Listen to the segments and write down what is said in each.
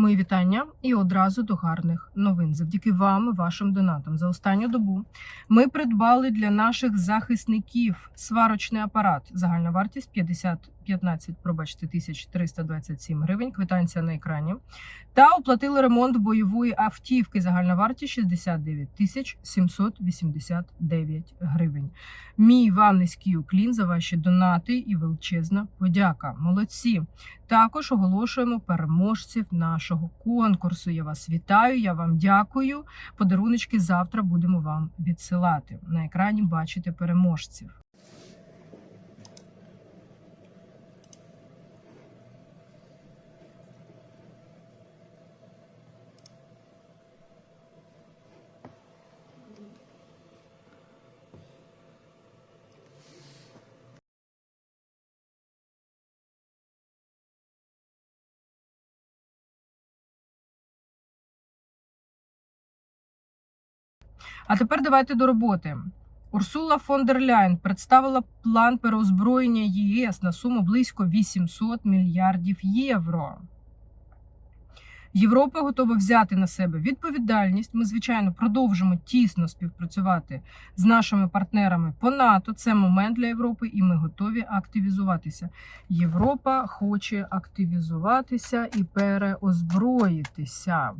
Мої вітання і одразу до гарних новин. Завдяки вам і вашим донатам за останню добу ми придбали для наших захисників сварочний апарат. Загальна вартість 50 15, пробачте, 1327 гривень. Квитанція на екрані. Та оплатили ремонт бойової автівки. Загальна вартість 69 тисяч 789 гривень. Мій вам низький уклін за ваші донати і величезна подяка. Молодці. Також оголошуємо переможців нашого конкурсу. Я вас вітаю, я вам дякую. Подаруночки завтра будемо вам відсилати. На екрані бачите переможців. А тепер давайте до роботи. Урсула фон дер Ляйн представила план переозброєння ЄС на суму близько 800 мільярдів євро. Європа готова взяти на себе відповідальність. Ми, звичайно, продовжимо тісно співпрацювати з нашими партнерами по НАТО. Це момент для Європи, і ми готові активізуватися. Європа хоче активізуватися і переозброїтися.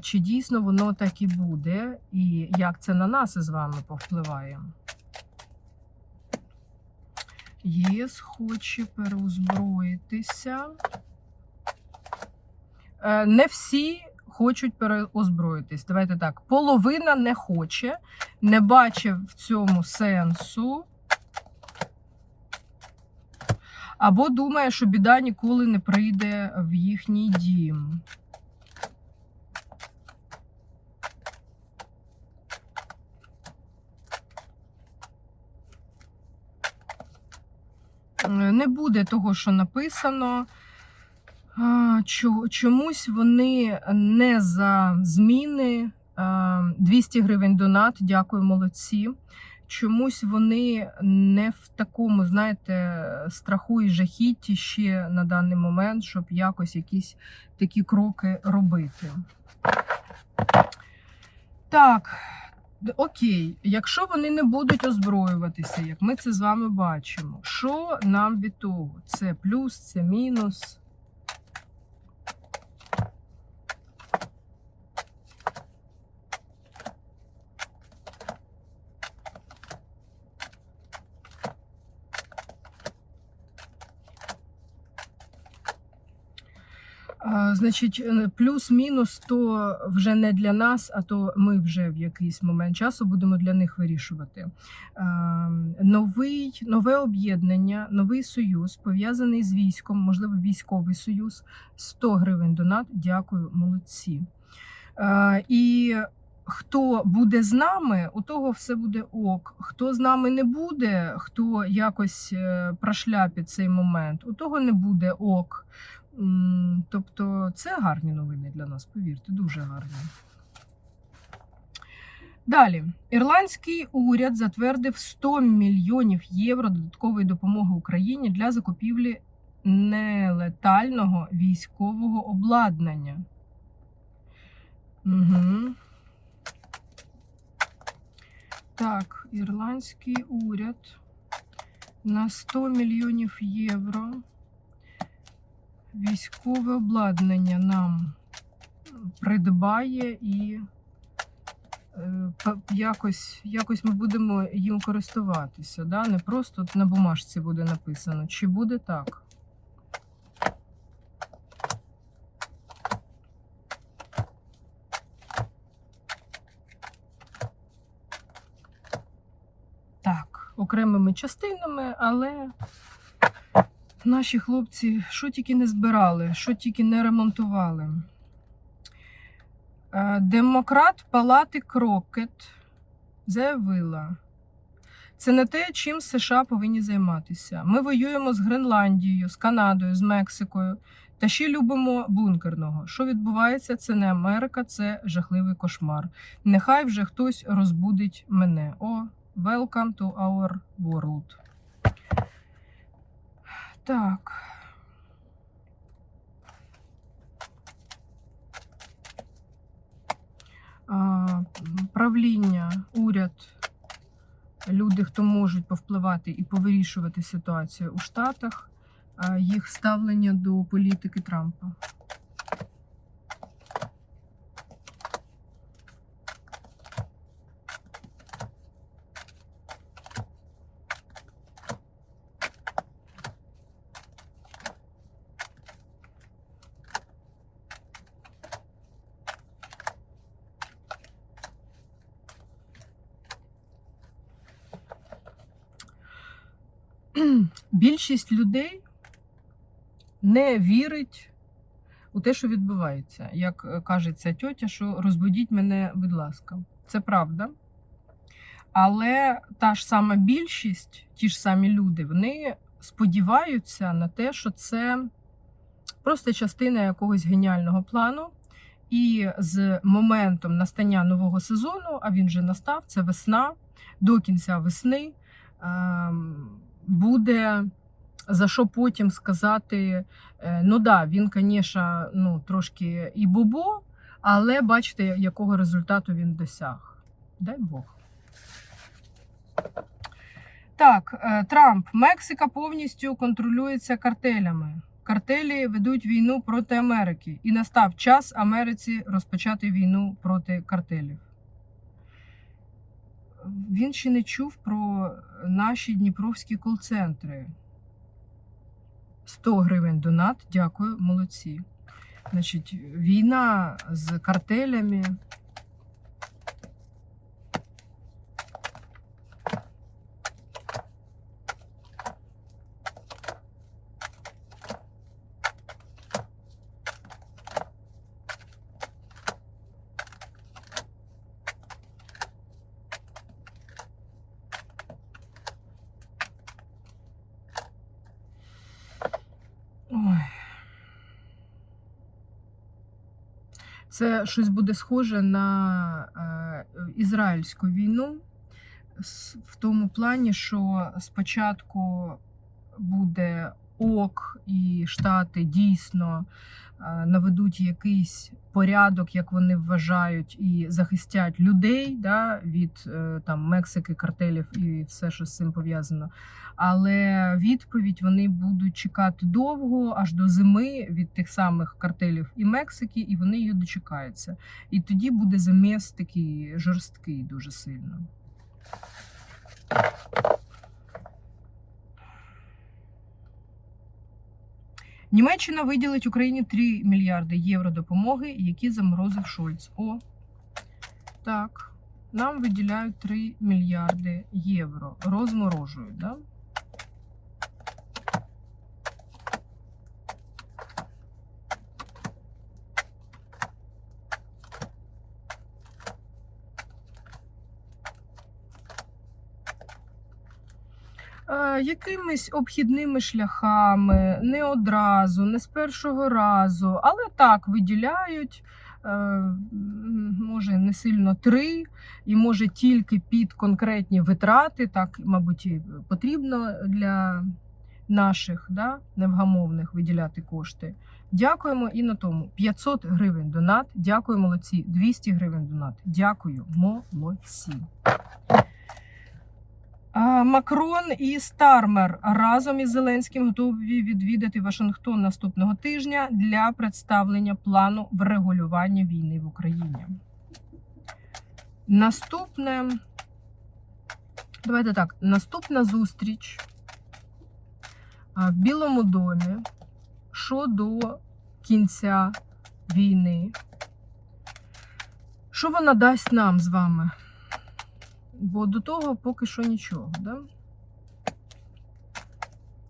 Чи дійсно воно так і буде, і як це на нас із вами повпливає? ЄС хоче переозброїтися. Е, Не всі хочуть переозброїтись. Давайте так. Половина не хоче, не бачить в цьому сенсу. Або думає, що біда ніколи не прийде в їхній дім. Не буде того, що написано. Чомусь вони не за зміни. 200 гривень донат, дякую, молодці. Чомусь вони не в такому, знаєте, страху і жахітті ще на даний момент, щоб якось якісь такі кроки робити. Так, окей, якщо вони не будуть озброюватися, як ми це з вами бачимо, що нам від того? Це плюс, це мінус. А, Значить, е, плюс-мінус, то вже не для нас, а то ми вже в якийсь момент часу будемо для них вирішувати. Новий, нове об'єднання, новий союз пов'язаний з військом, можливо, військовий союз. 100 гривень донат. Дякую, молодці. І хто буде з нами, у того все буде ок. Хто з нами не буде, хто якось е, прошляпить цей момент, у того не буде ок. Тобто це гарні новини для нас, повірте, дуже гарні. Далі, ірландський уряд затвердив 100 мільйонів євро додаткової допомоги Україні для закупівлі нелетального військового обладнання. Так, ірландський уряд на 100 мільйонів євро військове обладнання нам придбає і е, якось, якось ми будемо їм користуватися. Да? Не просто на бумажці буде написано. Чи буде так? Так, окремими частинами, але Наші хлопці що тільки не збирали, що тільки не ремонтували. Е, Демократ Палати Крокет заявила, це не те, чим США повинні займатися. Ми воюємо з Гренландією, з Канадою, з Мексикою та ще любимо бункерного. Що відбувається? Це не Америка, це жахливий кошмар. Нехай вже хтось розбудить мене. О, Welcome to our world. Так. Правління, уряд, люди, хто можуть повпливати і повирішувати ситуацію у Штатах, їх ставлення до політики Трампа. Більшість людей не вірить у те, що відбувається. Як е, каже ця тьотя, що розбудіть мене, будь ласка. Це правда. Але та ж сама більшість, ті ж самі люди, вони сподіваються на те, що це просто частина якогось геніального плану. І з моментом настання нового сезону, а він вже настав, це весна, до кінця весни. ем, буде за що потім сказати: е, ну да, він, звісно, ну, трошки і бобо, але бачите, якого результату він досяг. Дай Бог. Так, е, Трамп. Мексика повністю контролюється картелями. Картелі ведуть війну проти Америки. І настав час Америці розпочати війну проти картелів. Він ще не чув про наші дніпровські кол-центри. 100 гривень донат. Дякую, молодці. Значить, війна з картелями. Це щось буде схоже на е, ізраїльську війну в тому плані, що спочатку буде ок, і Штати дійсно е, наведуть якийсь порядок, як вони вважають, і захистять людей да, від е, там Мексики, картелів і все, що з цим пов'язано. Але відповідь вони будуть чекати довго, аж до зими від тих самих картелів і Мексики, і вони її дочекаються. І тоді буде заміс такий жорсткий дуже сильно. Німеччина виділить Україні 3 мільярди євро допомоги, які заморозив Шольц. О, так. Нам виділяють 3 мільярди євро. Розморожують, да? Якимись обхідними шляхами, не одразу, не з першого разу, але так виділяють. е, Може, не сильно три, і може тільки під конкретні витрати, так, мабуть, і потрібно для наших да, невгамовних виділяти кошти. Дякуємо і на тому. 500 гривень донат. Дякую, молодці. 200 гривень донат. Дякую, молодці. Макрон і Стармер разом із Зеленським готові відвідати Вашингтон наступного тижня для представлення плану врегулювання війни в Україні. Наступне. Давайте так. Наступна зустріч в Білому домі щодо кінця війни. Що вона дасть нам з вами? Бо до того поки що нічого, да?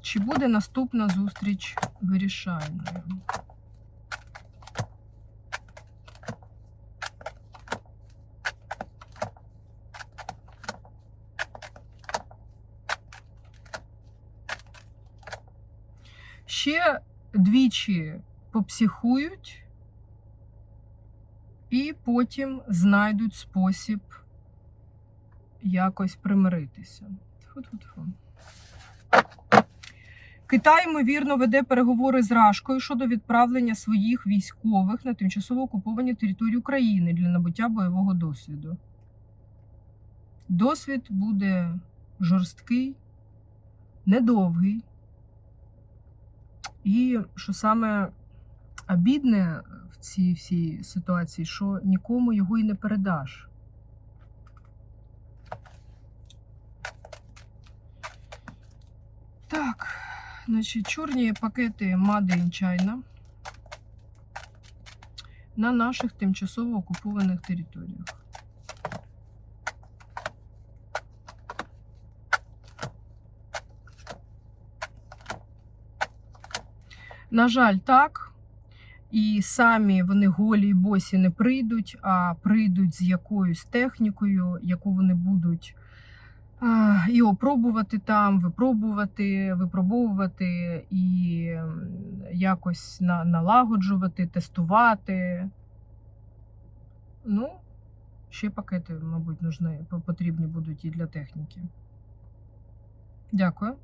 Чи буде наступна зустріч вирішальною? Ще двічі попсіхують і потім знайдуть спосіб якось примиритися. Тьфу-тьфу-тьфу. Китай, ймовірно, веде переговори з Рашкою щодо відправлення своїх військових на тимчасово окуповані території України для набуття бойового досвіду. Досвід буде жорсткий, недовгий. І що саме обідне в цій всій ситуації, що нікому його і не передаш. Так, значить, чорні пакети Made in China на наших тимчасово окупованих територіях. На жаль, так. І самі вони голі й босі не прийдуть, а прийдуть з якоюсь технікою, яку вони будуть і опробувати там, випробувати, випробовувати і якось на, налагоджувати, тестувати. Ну, ще пакети, мабуть, нужні, потрібні будуть і для техніки. Дякую.